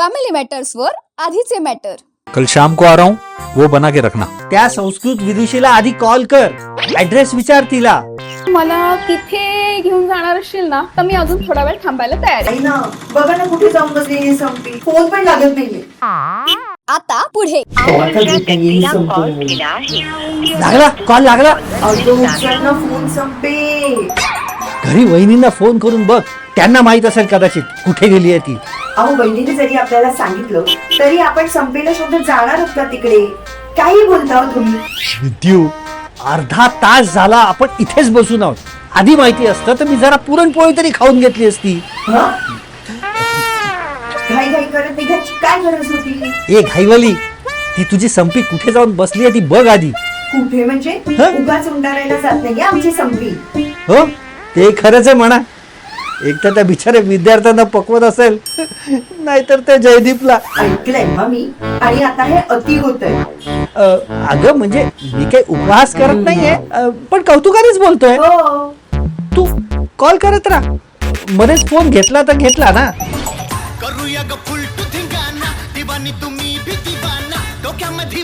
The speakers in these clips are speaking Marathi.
फॅमिली मॅटर्स वर आधीचे मॅटर कल शाम को आ रहा हूँ वो बना के रखना। त्या संस्कृत विदुषीला आधी कॉल कर. ऍड्रेस विचार तिला. मला तिथे घेऊन जाणार असशील ना तर मी अजून थोडा वेळ थांबायला तयार आहे. ना बघा ना कुठे जाऊन बसली ही संपी. फोन पण लागत नाहीये. आता पुढे. लागला कॉल लागला. अगं उचल ना फोन संपे घरी वहिनींना फोन करून बघ. त्यांना माहीत असेल कदाचित कुठे गेली आहे ती. अहो बहिणीने जरी आपल्याला सांगितलं तरी आपण संपेला शोधत जाणार आहोत का तिकडे? काही बोलता हो तुम्ही. विद्यू अर्धा तास झाला आपण इथेच बसून आहोत. आधी माहिती असतं तर मी जरा पुरणपोळी तरी खाऊन घेतली असती. हा? घाई घाई करत निघायची काय गरज होती? ए घाईवाली ती तुझी संपी कुठे जाऊन बसली आहे ती बघ आधी. कुठे म्हणजे? हं? उगाच उंडारायला जात नाही आमची संपी. हो? ते खरंच आहे म्हणा. एक तर त्या बिचाऱ्या विद्यार्थ्यांना पकवत असेल नाहीतर त्या जयदीपला. ऐकलंय मग मी आणि आता हे अति होत अ, अगं म्हणजे मी काही उपहास करत नाहीये अ, पण कौतुकानेच बोलतोय. हो. तू कॉल करत राहा. मध्येच फोन घेतला तर घेतला ना. करूया ग फुलटू धिंगाणा दिवानी तुम्ही भी दिवाना डोक्यामध्ये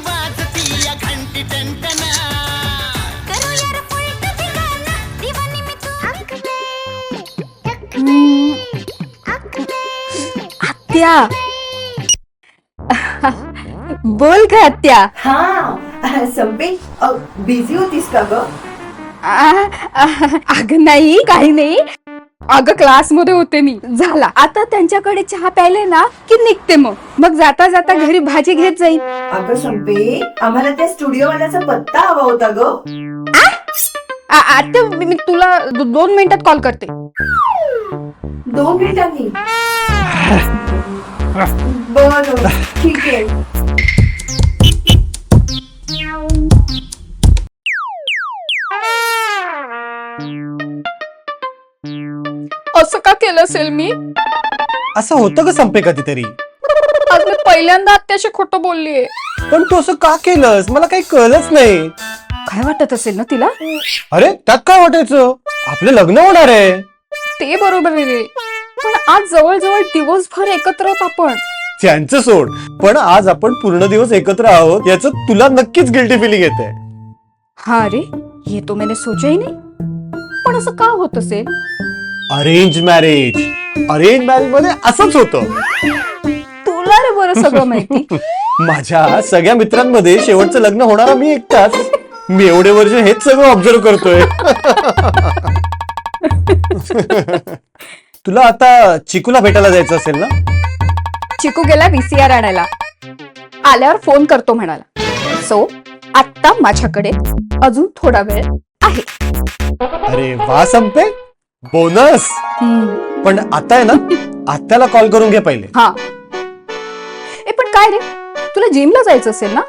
आत्या बोल का आत्या हा संपे. बिझी होतीस का ग? अगं नाही काही नाही. अगं क्लासमध्ये होते मी. झाला. आता त्यांच्याकडे चहा प्यायले ना की निघते मग? मग जाता जाता घरी भाजी घेत जाईल अगं संपे आम्हाला त्या स्टुडिओ वाल्याचा पत्ता हवा होता ग. आ- आत्या मी मी तुला दो- दोन मिनिटात कॉल करते. दोन मिनिटांनी बर ठीक आहे. असं का केलं असेल मी? असं होतं का संपे कधीतरी? आज मी पहिल्यांदा आत्याशी खोटं बोललीये. पण तू असं का केलंस? मला काही कळलंच नाही. काय वाटत असेल ना तिला? अरे त्यात काय वाटायचं? आपलं लग्न होणार आहे. ते बरोबर आहे. रे पण आज जवळजवळ दिवसभर एकत्र आहोत आपण. त्यांचं सोड. पण आज आपण पूर्ण दिवस एकत्र आहोत याचं तुला नक्कीच गिल्टी फिलिंग येते हाँ रे ये तो मैंने सोचा ही नहीं. पण असं का होत असेल? अरेंज मॅरेज अरेंज मॅरेजमध्ये असंच होतं. तुला रे बरं सगळं माहिती. माझ्या सगळ्या मित्रांमध्ये शेवटचं लग्न होणारा मी एकटाच. मी एवढे वर्ष हेच सगळं ऑब्झर्व करतोय. तुला आता चिकूला भेटायला जायचं असेल ना? चिकू गेला व्हीसीआर आणायला. आल्यावर फोन करतो म्हणाला. सो आत्ता माझ्याकडे अजून थोडा वेळ आहे. अरे वा संपे. बोनस पण आता आहे ना आत्याला कॉल करून घे पहिले. हा. ए पण काय रे? तुला जिमला जायचं असेल ना?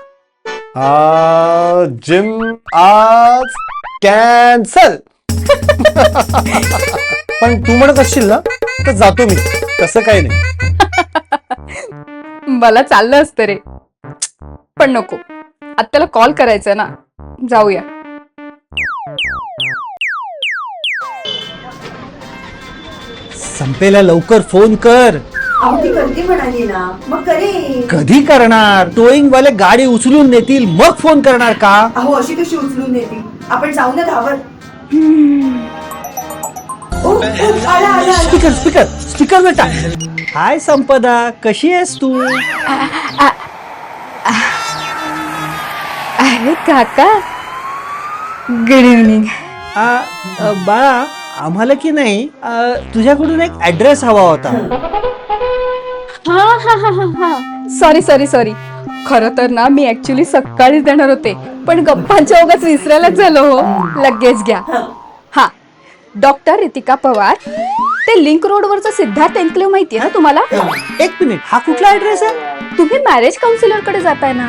आ, जिम आज कॅन्सल पण तू म्हणत असशील ना तर जातो मी. तसं काही नाही. मला चाललं असतं रे. पण नको. आत्याला कॉल करायचा ना. जाऊया. संपेला लवकर फोन कर. अहो ती करते म्हणाली ना. मग करे कधी करणार? टोईंग वाले गाडी उचलून नेतील मग फोन करणार का? अहो अशी कशी उचलून येते आपण जाऊ ना धावत. स्पीकर स्पीकर स्पीकर बेटा. हाय संपदा कशी आहेस तू? अरे काका. गुड इव्हनिंग आ, अ, बाळा आम्हाला की नाही अ, तुझ्याकडून एक ऍड्रेस हवा होता. हा हा हा हा हा. सॉरी सॉरी सॉरी खर तर ना मी ऍक्च्युली सकाळीच देणार होते. पण गप्पांच्या ओघात विसरायलाच झालो हो. लगेच घ्या. डॉक्टर रितिका पवार. ते लिंक रोडवरचं सिद्धार्थ एन्क्लेव माहितीये ना तुम्हाला? एक मिनिट. हा कुठला ऍड्रेस आहे? तुम्ही मॅरेज काउन्सिलरकडे जाताय ना.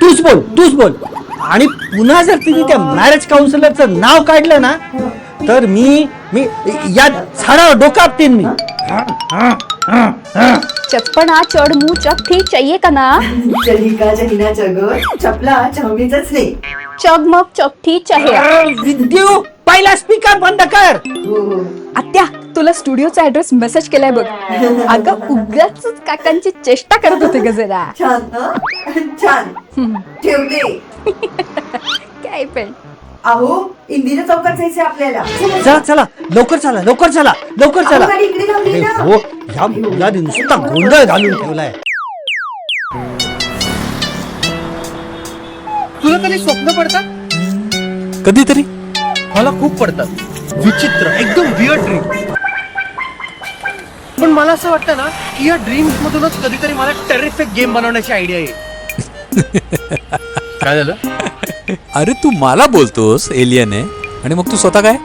तूच बोल तूच बोल. आणि पुन्हा जर तिने त्या मॅरेज काउन्सिलरचं नाव काढलं ना तर मी मी या झाडावर डोकापतीन मी. चचपणा चढ मू चक ठीक चाहिए का ना? चली का जहिना जग चपला चहमीच नाही. चग मग चक ठीक चाहिए विद्यू पहिला स्पीकर बंद कर. हो हो. आत्या तुला स्टुडिओचा ऍड्रेस मेसेज केलाय बघ. अगं उगाच काकांची चेष्टा करत होते ग जरा. छान हं? छान. ठेवते. काय पण. अहो इंदिरा चौकात जायचंय आपल्याला. चला, चला. चला लवकर चला लवकर चला. लवकर अहो, चला गाडी इकडे लावली ना. हो. ह्या मुलाने नुसता गोंधळ घालून ठेवलाय तुला कधी स्वप्न पडतात कधीतरी मला खूप पडतात विचित्र एकदम विअर ड्रीम पण मला असं वाटतं ना की या ड्रीम्स मधूनच कधीतरी मला टेरिफिक गेम बनवण्याची आयडिया येईल काय झालं? अरे तू मला बोलतोस एलियन आहे आणि मग तू स्वतः काय?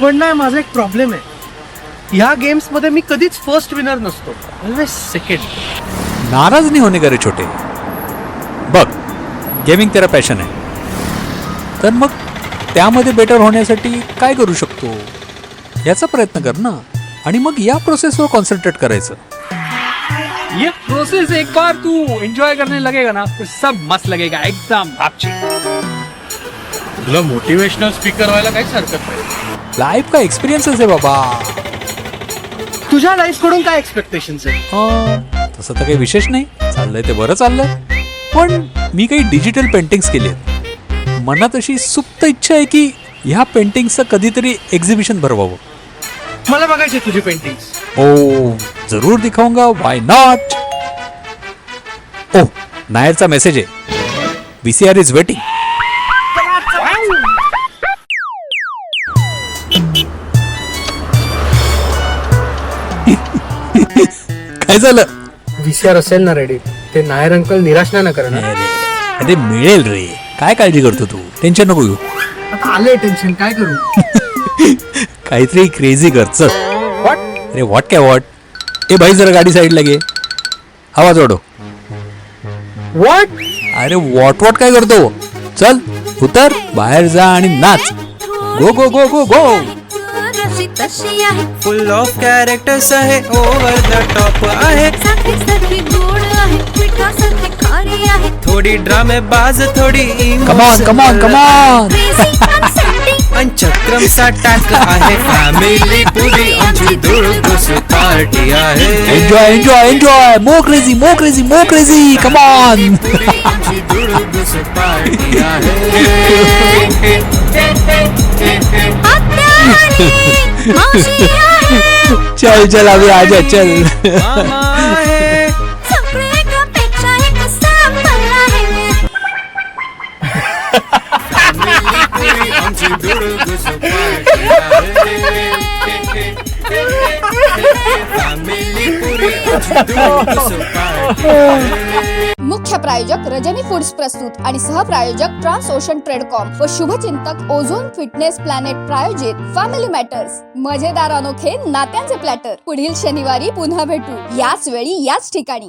पण नाही माझा एक प्रॉब्लेम आहे. ह्या गेम्समध्ये मी कधीच फर्स्ट विनर नसतो. ऑलवेज सेकंड नाराज नाही होणे का रे छोटे. बघ गेमिंग तेरा पॅशन आहे. तर मग त्यामध्ये बेटर होण्यासाठी काय करू शकतो? याचा प्रयत्न कर ना. आणि मग या प्रोसेसवर कॉन्सन्ट्रेट करायचं. ये प्रोसेस एक बार तू एंजॉय करने लगेगा ना तो सब मस्त लगेगा एकदम आपची. तुला मोटिवेशनल स्पीकर व्हायला काहीच हरकत नाही. लाईफ का एक्सपिरियन्सच आहे बाबा. तुझ्या लाईफकडून काय आहे हा, तसं तर काही विशेष नाही. चाललंय ते बरं चाललंय. पण मी काही डिजिटल पेंटिंग्स केली आहेत. मनात अशी सुप्त इच्छा आहे की ह्या पेंटिंगचं कधीतरी एक्झिबिशन भरवावं. मला बघायचे तुझी पेंटिंग्स ओ जरूर दिखाऊंगा. वाय नॉट ओ नायरचा मेसेज आहे. V C R is waiting काय झालं? व्हीसीआर असेल ना रेडी. ते नायर अंकल निराश नाही ना करणार अरे मिळेल रे. काय काळजी करतो तू? टेन्शन नको घेऊ. आता आलंय टेन्शन काय करू? काहीतरी क्रेझी कर चल. What? अरे व्हॉट काय व्हॉट ए भाई जरा गाडी साईडला घे. आवाज वाढव. वॉट अरे वॉट वॉट काय करतो? चल उतर बाहेर जा आणि नाच. गो गो गो गो गो रशी तशी आहे. फुल ऑफ कॅरेक्टर्स आहे ओव्हर द टॉप आहे. गोड आहे मिठासारखी खारी आहे. थोडी ड्रामे बाज थोडी come on come on come on Crazy concept पंचक्रम चा टाक आहे फॅमिली पुरी आमची दुळकुस पार्टी आहे enjoy enjoy enjoy more crazy more crazy more crazy आमची पार्टी आणि मावशी आहे चल चल अभी आजा चल। मुख्य प्रायोजक रजनी फूड्स प्रस्तुत आणि सहप्रायोजक ट्रान्स ओशन ट्रेडकॉम व शुभचिंतक ओझोन फिटनेस प्लॅनेट प्रायोजित फॅमिली मॅटर्स. मजेदार अनोखे नात्यांचे प्लॅटर. पुढील शनिवारी पुन्हा भेटू. याच वेळी याच ठिकाणी.